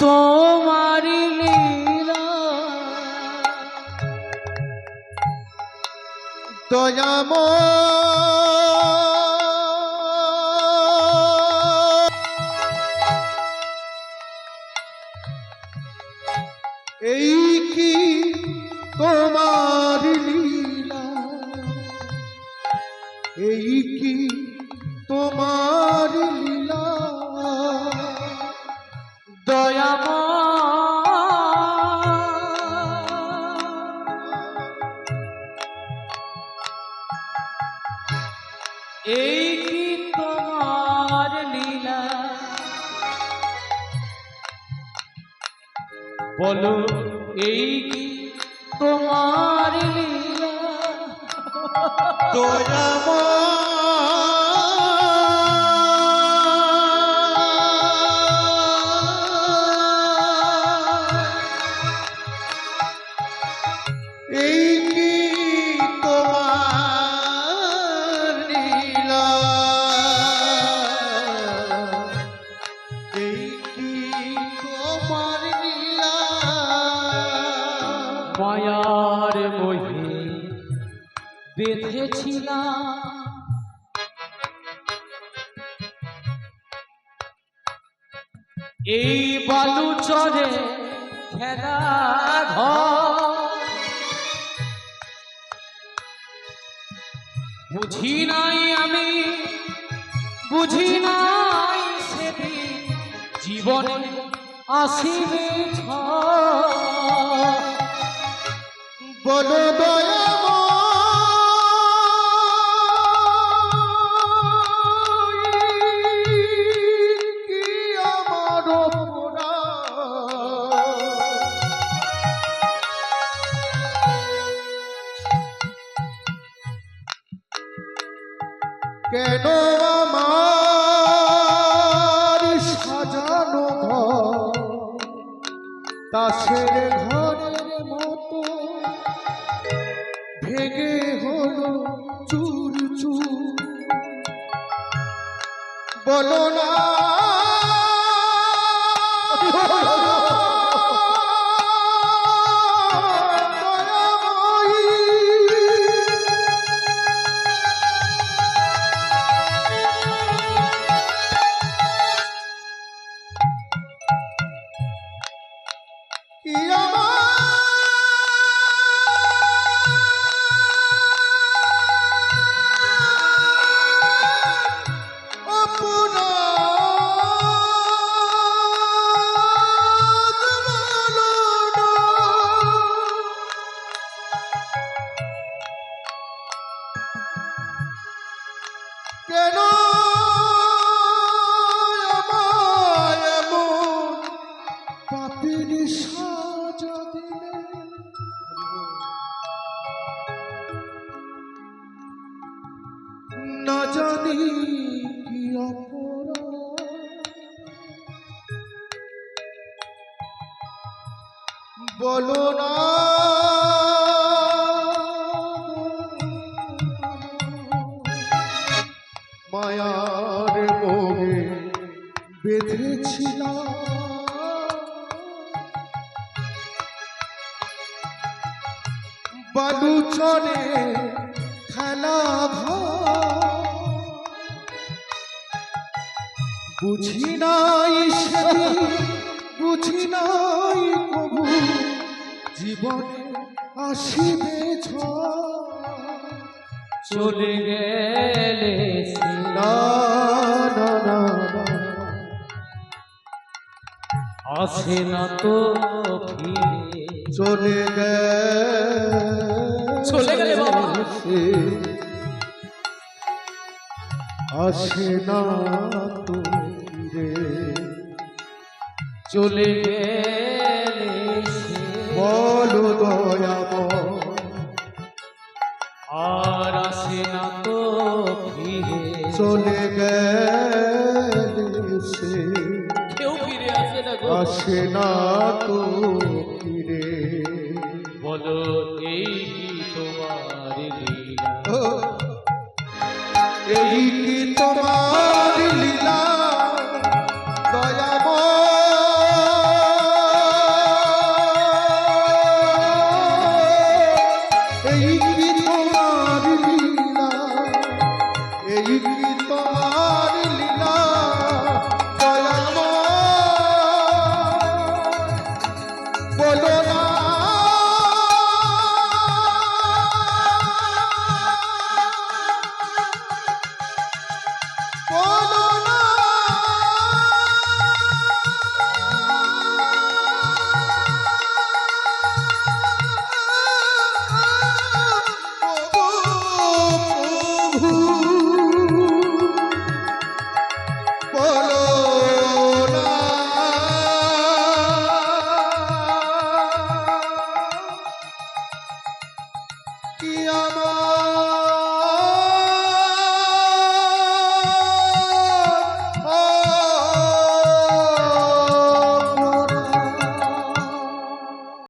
তোমারি লীলা। দয়াম এই কি তোমার লীলা? এই কি তোমার লীলা? এই কি তোমার লীলা? বলো এই কি তোমার লীলা? দয়াম মায়ার মহে বেঁধেছিলাম। এই বালু চরে খেলা বুঝি নাই আমি, বুঝি নাই সেদিন জীবনে আসিবে ঝড়। বলো পোড়া কেন আমার সাজানো ঘর? তাসের ঘরের মতো ভেঙে হলো চুর চুর। বলো না। না জানি কি বলো না। মায়ার মোহে বেঁধেছিলাম। বালু চরে খেলা ঘর বুঝি নাই সেদিন বুঝি নাই কবু জীবনে আসিবে চলে গেলে আসে না তো ফিরে চলে গেলে চলে গেলে বাবা। আসে না তো চলে বলো দয়াম আর আসে না তো ফিরে চলে সে কেউ ফিরে আসে না আসে না তো ফিরে। বলো এই কি তোমার লীলা? এই কি এই